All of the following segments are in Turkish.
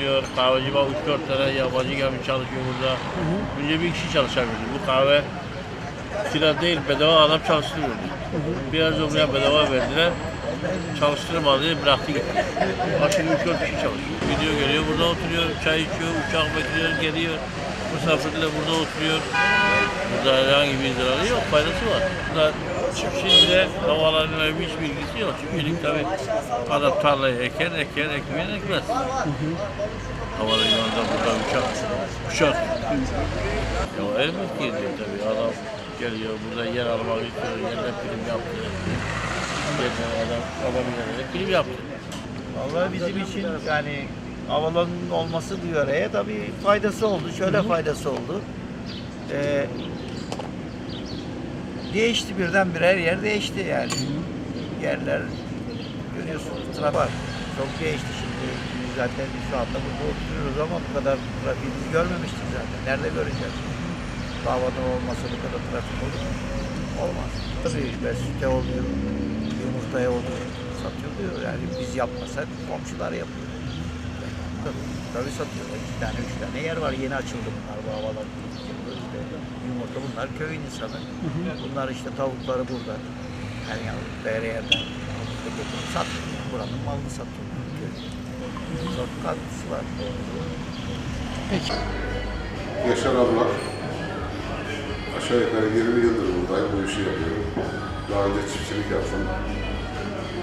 Diyor kahveci var 3-4 tane yabancı gelmiş çalışıyor burada. Önce bir kişi çalışabilir. Bu kahve kira değil bedava adam çalıştırıyor. Biraz oraya bedava verdiler. Çalıştırmadı bıraktı gitti. Başka 3-4 kişi çalışıyor. Gidiyor geliyor burada oturuyor, çay içiyor, uçak bekliyor, geliyor. Misafirler burada oturuyor. Burada herhangi bir zararı yok, faydası var. Burada çiftçinin de havalarıyla hiç bilgisi yok. Çiftçilik tabii adam tarlayı eker, eker, ekmeyen ekmez. Havalı yolda burada uçak, uçak. Ya elbet geliyor tabii adam geliyor burada yer almak istiyor, yerine prim yaptı. Yerine adam, adam yerine prim yaptı. Vallahi bizim için yani havalanın olması bu yöreye tabii faydası oldu. Şöyle faydası oldu. Ee, değişti birdenbire her yer değişti yani. Yerler görüyorsunuz trafik. Çok değişti şimdi. Biz zaten şu anda burada oturuyoruz ama bu kadar trafiği biz görmemiştik zaten. Nerede göreceğiz? Bu havada olmasa bu kadar trafik olur mu? Olmaz. Tabii ve süte oluyor, yumurtaya oluyor, satılıyor. Yani biz yapmasak komşular yapıyor. Tabii, tabii satıyor. İki tane, üç tane yer var. Yeni açıldı bunlar bu havalar. Yumurta bunlar köyün insanı. Bunlar işte tavukları burada. Her yavru değere yerden satıyor. Buranın malını satıyor. Çok katkısı var. Yaşar abla. Aşağı yukarı 20 yıldır buradayım, bu işi yapıyorum. Daha önce çiftçilik yaptım,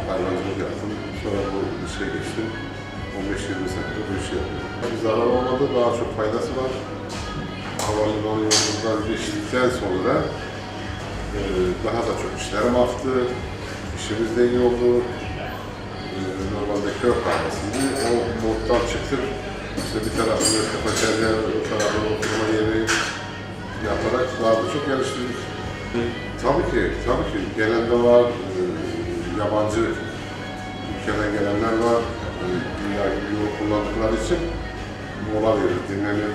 hayvancılık yaptım. Sonra bu işe geçtim. 15-20 senedir bu işi yapıyorum. Bir zarar olmadı, daha çok faydası var. Havalimanı yolundan geçtikten sonra e, daha da çok işlerim arttı. İşimiz de iyi oldu. E, normalde köy kahvesiydi. O moddan çıktık. İşte bir tarafını kapaçerya, bir tarafını oturma yeri yaparak daha da çok geliştirdik. Tabii ki, tabii ki gelen de var, e, yabancı ülkeden gelenler var. E, dünya gibi yol kullandıkları için mola verir, dinlenir.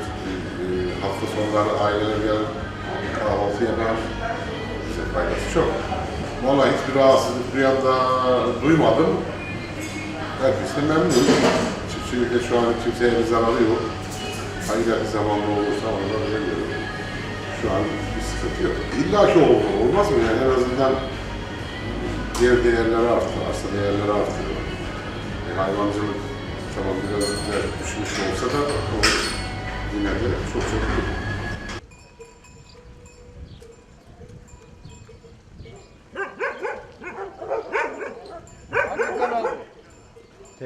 E, e, sonları aileler gelir, kahvaltı yapar. İşte faydası çok. Vallahi hiçbir rahatsızlık bir anda duymadım. Herkes de memnun. Çiftçilikte şu an kimseye bir zararı yok. Hangi bir zamanda olursa onu da veriyorum. Şu an bir sıkıntı yok. İlla ki oldu, olmaz mı? Yani en azından yer değerleri arttı, arsa değerleri arttı. E, hayvancılık tamam biraz düşmüş olsa da yine de çok çok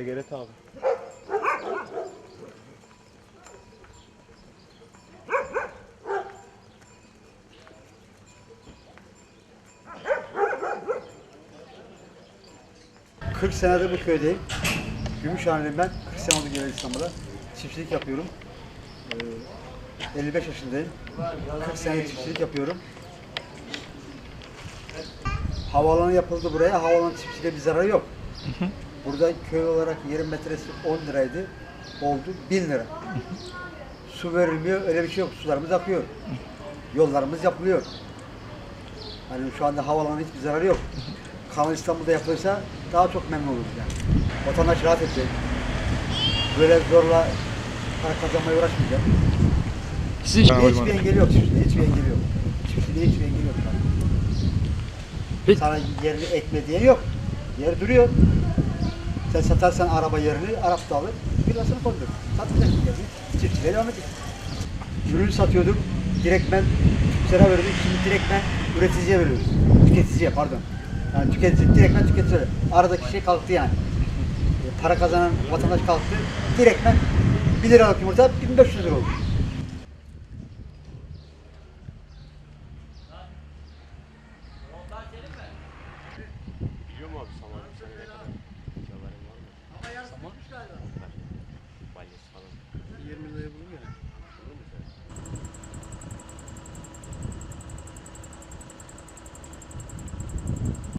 TGRT abi. 40 senedir bu köydeyim. Gümüşhane'liyim ben. 40 sene oldu geleli İstanbul'a. Çiftçilik yapıyorum. Ee, 55 yaşındayım. 40 senedir çiftçilik yapıyorum. Havaalanı yapıldı buraya. Havaalanı çiftçiliğe bir zararı yok. Burada köy olarak yerin metresi 10 liraydı. Oldu 1000 lira. Su verilmiyor, öyle bir şey yok. Sularımız akıyor. Yollarımız yapılıyor. Hani şu anda havaalanı hiçbir zararı yok. Kanal İstanbul'da yapılırsa daha çok memnun oluruz yani. Vatandaş rahat edecek. Böyle zorla para kazanmaya uğraşmayacak. Sizin Hiçbir, hiçbir engeli yok çiftçiliğe, hiçbir engeli yok. Çiftçiliğe hiçbir engeli yok. Peki. Sana yerini ekme diye yok. Yer duruyor. Sen satarsan araba yerini, Arap da alır, villasını koydur. Satacaksın yerini, çiftçiliğe devam edecek. Ürün satıyorduk, direktmen Türksel'e veriyorduk, şimdi direktmen üreticiye veriyoruz. Tüketiciye pardon. Yani tüketici, direktmen tüketiciye. Aradaki şey kalktı yani. E, Para kazanan vatandaş kalktı, direktmen 1 liralık yumurta 1500 lira oldu. Balyoz falan. 20 liraya